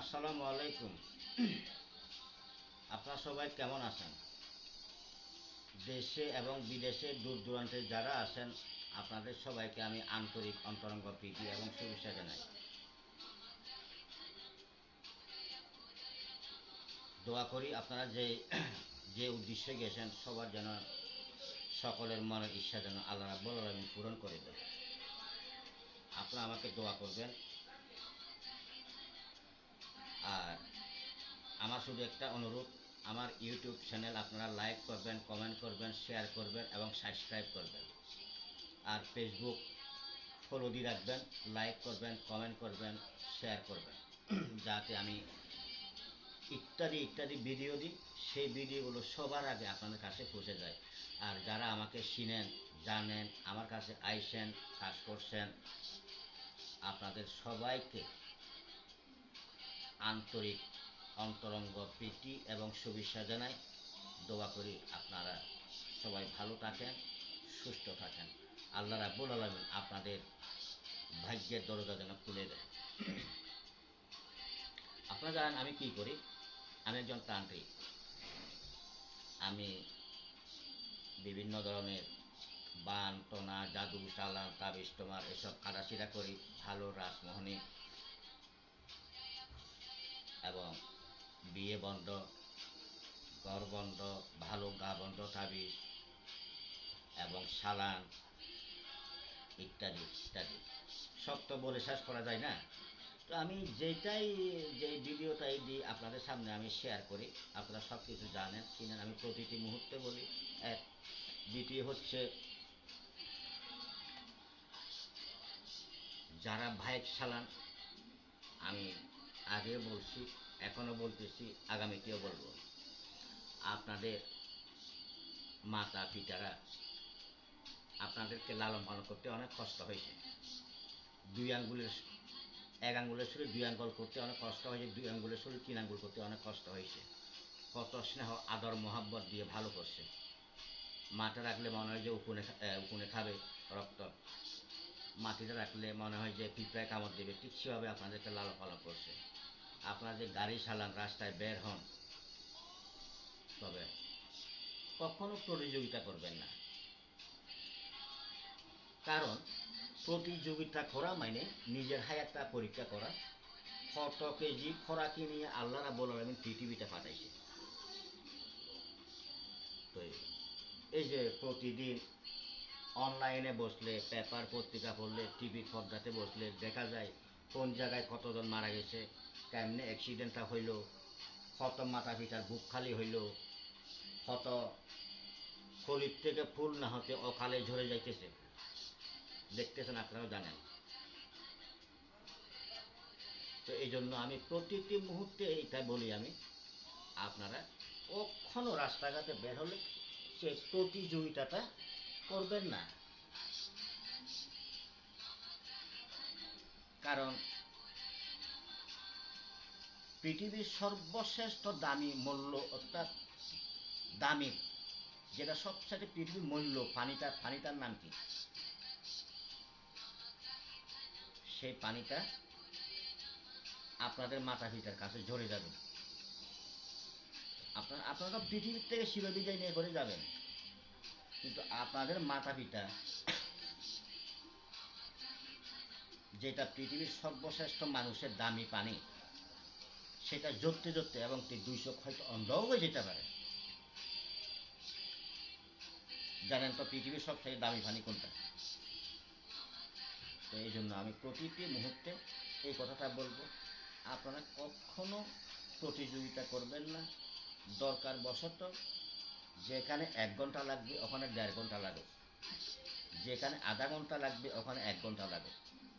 আসসালামু আলাইকুম। আপনারা সবাই কেমন আছেন? দেশে এবং বিদেশে দূর দূরান্তে যারা আছেন, আপনাদের সবাইকে আমি আন্তরিক অন্তরঙ্গ প্রীতি এবং শুভেচ্ছা জানাই। দোয়া করি আপনারা যে যে উদ্দেশ্যে গেছেন, সবার যেন সকলের মনের ইচ্ছা যেন আল্লাহ রাব্বুল আলামিন পূরণ করে দেয় আপনারা আমাকে দোয়া করবেন। আর আমার শুধু একটা অনুরোধ, আমার ইউটিউব চ্যানেল আপনারা লাইক করবেন কমেন্ট করবেন শেয়ার করবেন এবং সাবস্ক্রাইব করবেন। আর ফেসবুক ফলো দিয়ে রাখবেন লাইক করবেন কমেন্ট করবেন শেয়ার করবেন। যাতে আমি ইত্যাদি ইত্যাদি ভিডিও দিই, সেই ভিডিওগুলো সবার আগে আপনাদের কাছে পৌঁছে যায়। আর যারা আমাকে চিনেন, জানেন, আমার কাছে আইসেন, কাজ করছেন, আপনাদের সবাইকে আন্তরিক অন্তরঙ্গ প্রীতি এবং শুভেচ্ছা জানাই। দোয়া করি আপনারা সবাই ভালো থাকেন, সুস্থ থাকেন। আল্লাহ রাব্বুল আলমিন আপনাদের ভাগ্যের দরজা যেন খুলে দেয়। আপনারা জানেন আমি কি করি? আমি একজন তান্ত্রিক। আমি বিভিন্ন ধরনের বান, টোনা জাদু চালান তাবিজ তোমার এসব কাটাছিড়া করি। ভালো রাসমোহনী এবং বিয়ে বন্ধ, ঘর বন্ধ, ভালো গা বন্ধ তাবিজ এবং সালান ইত্যাদি ইত্যাদি। সব তো বলে শেষ করা যায় না। তো আমি যেটাই, যে ভিডিওটাই দিই আপনাদের সামনে আমি শেয়ার করি। আপনারা সব কিছু জানেন কিনেন আমি প্রতিটি মুহূর্তে বলি। এক, দ্বিতীয় হচ্ছে, যারা ভাইক সালান আমি আগে বলছি এখনও বলতেছি, আগামীতেও বলব। আপনাদের মাতা পিতারা আপনাদেরকে লালন পালন করতে অনেক কষ্ট হয়েছে। দুই আঙ্গুলের এক আঙ্গুলের শরীর, দুই আঙ্গুল করতে অনেক কষ্ট হয়েছে, দুই আঙ্গুলের শরীর, তিন আঙ্গুল করতে অনেক কষ্ট হয়েছে। কত স্নেহ, আদর, মোহাব্বত দিয়ে ভালো করছে। মাঠে রাখলে মনে হয় যে উকুনে উকুনে খাবে রক্ত। মাটিতে রাখলে মনে হয় যে পিঁপড়ায় কামড় দেবে। ঠিক সেভাবে আপনাদেরকে লালন পালন করছে। আপনারা যে গাড়ি চালান, রাস্তায় বের হন, তবে কখনো প্রতিযোগিতা করবেন না। কারণ প্রতিযোগিতা করা মানে নিজের হায়াতটা পরীক্ষা করা কত কেজি খোরাকি নিয়ে আল্লাহ রাব্বুল আলামিন পৃথিবীতে পাঠাইছে। তো এই যে প্রতিদিন অনলাইনে বসলে, পেপার পত্রিকা পড়লে, টিভি পর্দাতে বসলে, দেখা যায় কোন জায়গায় কতজন মারা গেছে কেমনে অ্যাক্সিডেন্টটা হইল, কত মাথা পিতার বুক খালি হইল, কত খলির থেকে ফুল না হতে অকালে ঝরে যাইতেছে। দেখতেছেন আপনারাও জানেন। তো এই জন্য আমি প্রতিটি মুহূর্তে এইটা বলি আমি, আপনারা কখনো রাস্তাঘাটে বের হলে সে প্রতিযোগিতাটা করবেন না। কারণ পৃথিবীর সর্বশ্রেষ্ঠ দামি মূল্য অর্থাৎ দামি, যেটা সবচেয়ে পৃথিবীর মূল্য পানিটার পানিটার নাম কি? সেই পানিটা আপনাদের মাথা পিতার কাছে ঝরে যাবে। আপনার, আপনারা পৃথিবীর থেকে শিরবিজয় নিয়ে করে যাবেন। কিন্তু আপনাদের মাতা পিতা যেটা পৃথিবীর সর্বশ্রেষ্ঠ মানুষের দামি পানি সেটা জড়তে জড়তে এবং দুইশো হয়তো অন্ধও হয়ে যেতে পারে। জানেন তো পৃথিবীর সবথেকে দামি পানি কোনটা? তো এই জন্য আমি প্রতিটি মুহূর্তে এই কথাটা বলব, আপনারা কখনো প্রতিযোগিতা করবেন না। দরকার বশত যেখানে এক ঘণ্টা লাগবে, ওখানে দেড় ঘণ্টা লাগে। যেখানে আধা ঘণ্টা লাগবে, ওখানে এক ঘণ্টা লাগে।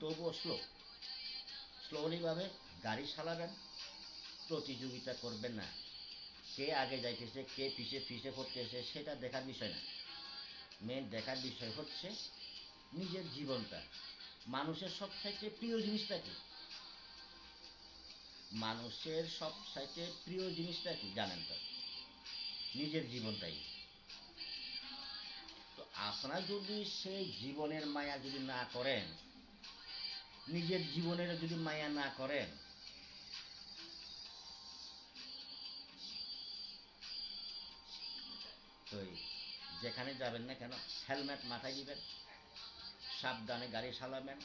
তবুও স্লো স্লোলিভাবে গাড়ি চালাবেন প্রতিযোগিতা করবেন না। কে আগে যাইতেছে, কে পিছে পিছে করতেছে, সেটা দেখার বিষয় না। মেন দেখার বিষয় হচ্ছে নিজের জীবনটা। মানুষের সবচাইতে প্রিয় জিনিসটা কি? মানুষের সবচাইতে প্রিয় জিনিসটা কি জানেন তো? নিজের জীবনটাই। তো আপনারা যদি সেই জীবনের মায়া যদি না করেন, নিজের জীবনের যদি মায়া না করেন এই যেখানে যাবেন না কেন, হেলমেট মাথায় দিবেন, সাবধানে গাড়ি চালাবেন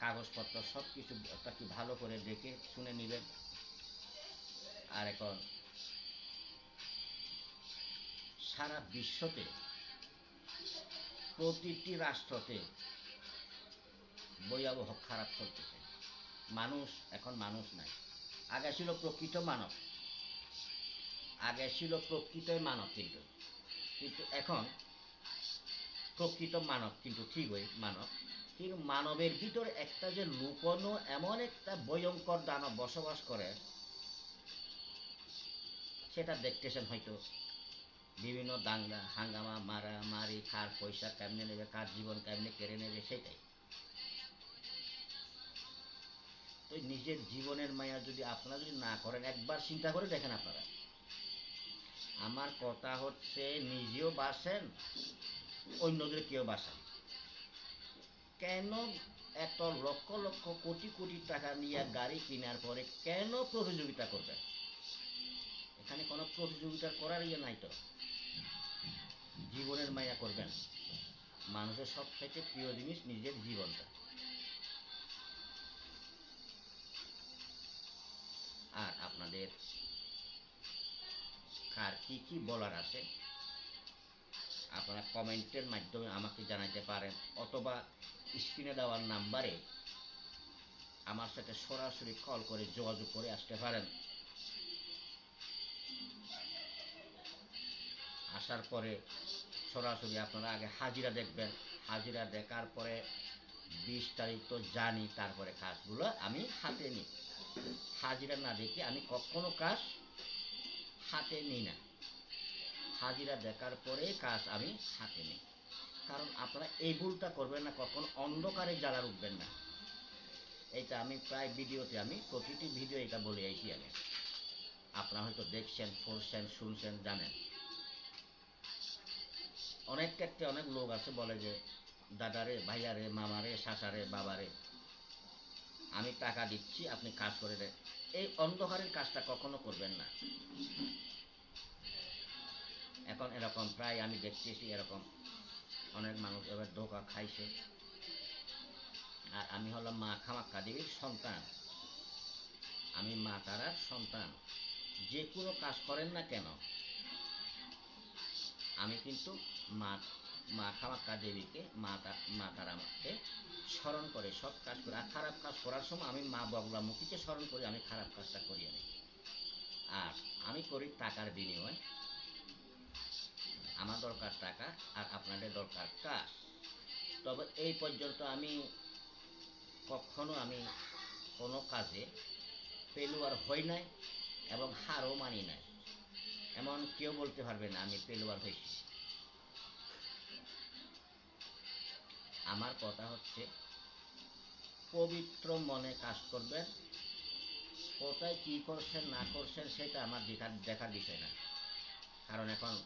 কাগজপত্র সব কিছু কি ভালো করে দেখে শুনে নেবেন। আর এখন, সারা বিশ্বতে প্রতিটি রাষ্ট্রতে ভয়াবহ খারাপ চলতেছে। মানুষ, এখন মানুষ নাই। আগে ছিল প্রকৃত মানব। আগে ছিল প্রকৃত মানব কিন্তু। কিন্তু এখন প্রকৃত মানব, কিন্তু ঠিকই মানব। কিন্তু মানবের ভিতর একটা যে লুকোনো এমন একটা ভয়ঙ্কর দানব বসবাস করে, সেটা দেখতেছেন হয়তো বিভিন্ন দাঙ্গা, হাঙ্গামা, মারা, মারি কার পয়সা কেমনে নেবে, কার জীবন কেমনে কেড়ে নেবে, সেটাই। তো নিজের জীবনের মায়া যদি আপনারা যদি না করেন, একবার চিন্তা করে দেখেন আপনারা। আমার কথা হচ্ছে, নিজেও বাসেন, অন্যদের কেউ বাসেন। কেন এত লক্ষ লক্ষ কোটি কোটি টাকা নিয়ে গাড়ি কেনার পরে কেন প্রতিযোগিতা করবেন? এখানে কোনো প্রতিযোগিতা করার ইয়ে নাই তো। জীবনের মায়া করবেন। মানুষের সব থেকে প্রিয় জিনিস নিজের জীবনটা। আর আপনাদের কার কি কি বলার আছে? আপনারা কমেন্টের মাধ্যমে আমাকে জানাতে পারেন অথবা স্ক্রিনে দেওয়ার নাম্বারে আমার সাথে সরাসরি কল করে যোগাযোগ করে আসতে পারেন। আসার পরে সরাসরি আপনারা আগে হাজিরা দেখবেন। হাজিরা দেখার পরে বিশ তারিখ তো জানি, তারপরে কাজগুলো আমি হাতে নিই। হাজিরা না দেখে আমি কখনো কাজ হাতে নিই না। হাজিরা দেখার পরে কাজ আমি হাতে নিই। কারণ আপনারা এই ভুলটা করবেন না, কখনো অন্ধকারে জ্বালার উঠবেন না। এইটা আমি প্রায় ভিডিওতে আমি প্রতিটি ভিডিও এটা বলে আইছি আমি। আপনারা হয়তো দেখছেন, পড়ছেন, শুনছেন, জানেন। অনেক ক্ষেত্রে অনেক লোক আছে বলে যে দাদারে ভাইয়ারে মামারে শাসারে বাবারে আমি টাকা দিচ্ছি, আপনি কাজ করে দেন। এই অন্ধকারের কাজটা কখনো করবেন না। এখন এরকম, প্রায় আমি দেখতেছি এরকম। অনেক মানুষ এবার ধোকা খাইছে। আর আমি হলাম মা খামাক্কা দেবীর সন্তান। আমি মা তারার সন্তান। যে কোনো কাজ করেন না কেন, আমি কিন্তু মা মা খামাক্কা দেবীকে, মা মা স্মরণ করে সব কাজ করে। আর খারাপ কাজ করার সময় আমি মা বগলামুখীকে স্মরণ করে, আমি খারাপ কাজটা করি আমি আর আমি করি টাকার বিনিময়। আমার দরকার টাকা আর আপনাদের দরকার কাজ। তবে এই পর্যন্ত আমি কখনো আমি কোনো কাজে পেলুয়ার হই নাই এবং হারও মানি নাই। এমন কেউ বলতে পারবে না, আমি পেলুয়ার হয়েছি। আমার কথা হচ্ছে পবিত্র মনে কাজ করবেন কোথায় কী করছেন, না করছেন, সেটা আমার দেখার দেখার বিষয় না। কারণ এখন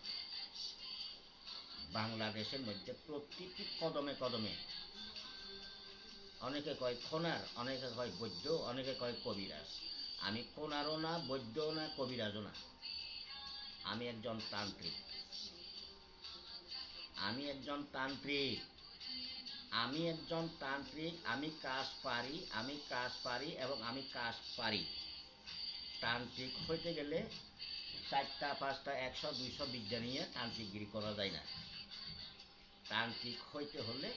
বাংলাদেশের মধ্যে প্রতিটি কদমে কদমে অনেকে কয় খোনার, অনেকে কয় বৈদ্য, অনেকে কয় কবিরাজ। আমি কোনারও না, বৈদ্যও না, কবিরাজও না। আমি একজন তান্ত্রিক। আমি একজন তান্ত্রিক। আমি একজন তান্ত্রিক, আমি কাজ পারি, আমি কাজ পারি এবং আমি কাজ পারি। তান্ত্রিক হইতে গেলে চারটা, পাঁচটা, একশো, দুইশো বিদ্যা নিয়ে তান্ত্রিকগিরি করা যায় না। তান্ত্রিক হইতে হলে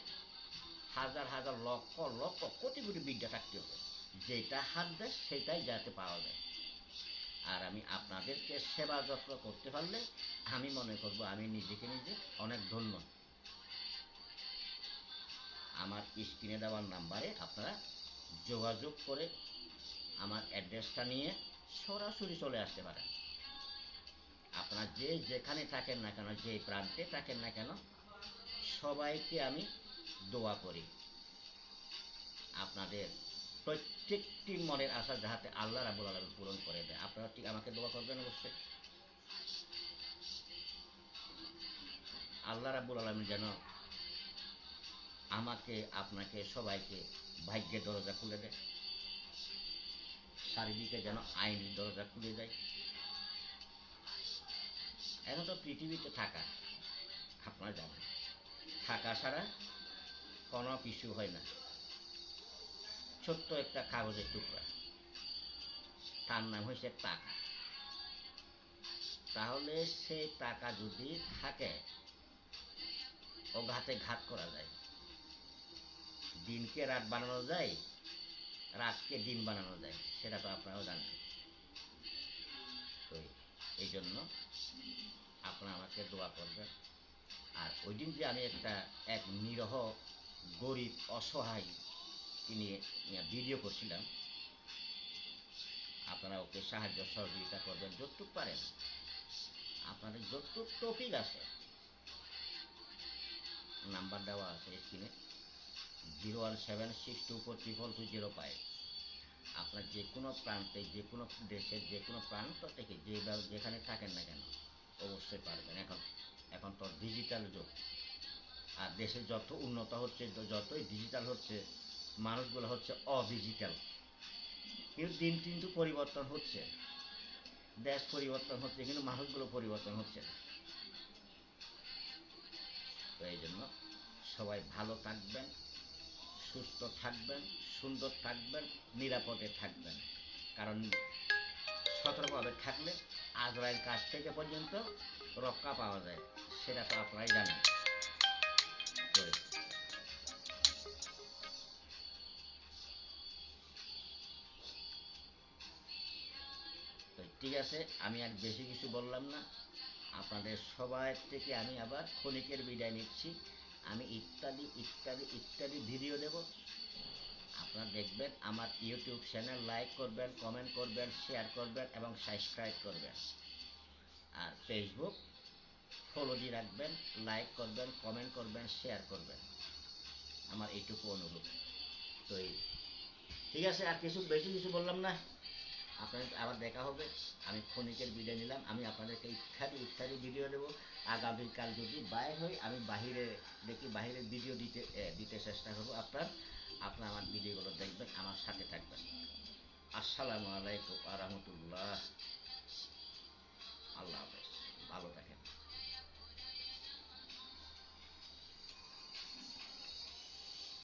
হাজার হাজার, লক্ষ লক্ষ, কোটি কোটি বিদ্যা থাকতে হবে। যেটা হাত দেয় সেটাই যাতে পাওয়া যায়। আর আমি আপনাদেরকে সেবা যত্ন করতে পারলে আমি মনে করব আমি নিজেকে নিজে অনেক ধন্য। আমার স্ক্রিনে দেওয়ার নাম্বারে আপনারা যোগাযোগ করে আমার অ্যাড্রেসটা নিয়ে সরাসরি চলে আসতে পারেন। আপনারা যে যেখানে থাকেন না কেন, যে প্রান্তে থাকেন না কেন, সবাইকে আমি দোয়া করি। আপনাদের প্রত্যেকটি মনের আশা যাহাতে আল্লাহ রাবুল আলম পূরণ করে দেয়, আপনারা ঠিক আমাকে দোয়া করবেন অবশ্যই। আল্লাহ রাবুল আলম যেন আমাকে, আপনাকে, সবাইকে ভাগ্যের দরজা খুলে দেয়। চারিদিকে যেন আইনের দরজা খুলে যায় এখন তো পৃথিবীতে থাকা। আপনারা জানেন। টাকা ছাড়া কোনো কিছু হয় না। ছোট্ট একটা কাগজের টুকরা। তার নাম হয়েছে টাকা। তাহলে সেই টাকা যদি থাকে ও ঘাতে ঘাত করা যায়। দিনকে রাত বানানো যায়, রাতকে দিন বানানো যায়, সেটা তো আপনারাও জানেন। এই জন্য আপনারা আমাকে দোয়া করবেন। আর ওই দিন যে আমি একটা, এক নিরহ, গরিব, অসহায় নিয়ে ভিডিও করছিলাম, আপনারা ওকে সাহায্য সহযোগিতা করবেন যতটুক পারেন। আপনাদের যতটুক টপিক আছে, নাম্বার দেওয়া আছে স্ক্রিনে জিরো ওয়ান আপনার যে কোনো প্রান্তে, যে কোনো দেশের যে কোনো প্রান্ত থেকে যে বা- যেখানে থাকেন না কেন, অবশ্যই পারবেন। এখন এখন তো ডিজিটাল যুগ। আর দেশে যত উন্নত হচ্ছে যতই ডিজিটাল হচ্ছে, মানুষগুলো হচ্ছে অডিজিটাল। কিন্তু দিন কিন্তু পরিবর্তন হচ্ছে। দেশ পরিবর্তন হচ্ছে, কিন্তু মানুষগুলো পরিবর্তন হচ্ছে না। তো এই জন্য সবাই ভালো থাকবেন। সুস্থ থাকবেন, সুন্দর থাকবেন, নিরাপদে থাকবেন। কারণ সতর্কভাবে থাকলে আজরাইল কাছ থেকে পর্যন্ত রক্ষা পাওয়া যায়, সেটা তো আপনারাই জানেন। ঠিক আছে, আমি আর বেশি কিছু বললাম না। আপনাদের সবার থেকে আমি আবার ক্ষণিকের বিদায় নিচ্ছি। আমি ইত্যাদি ইত্যাদি ইত্যাদি ভিডিও দেব। আপনারা দেখবেন আমার ইউটিউব চ্যানেল লাইক করবেন কমেন্ট করবেন শেয়ার করবেন এবং সাবস্ক্রাইব করবেন। আর ফেসবুক ফলো দিয়ে রাখবেন লাইক করবেন কমেন্ট করবেন শেয়ার করবেন। আমার এইটুকু অনুরোধ। তো ঠিক আছে, আর কিছু, বেশি কিছু বললাম না। আপনাদের আবার দেখা হবে। আমি ক্ষণিকের বিদায় নিলাম। আমি আপনাদেরকে ইত্যাদি ইত্যাদি ভিডিও দেবো। আগামীকাল যদি বাইর হই, আমি বাহিরে দেখি, বাহিরে ভিডিও দিতে দিতে চেষ্টা করব আপনার। আপনার আমার ভিডিওগুলো দেখবেন, আমার সাথে থাকবেন। আসসালামু আলাইকুম আ রহমতুল্লাহ। আল্লাহ হাফেজ। ভালো থাকেন।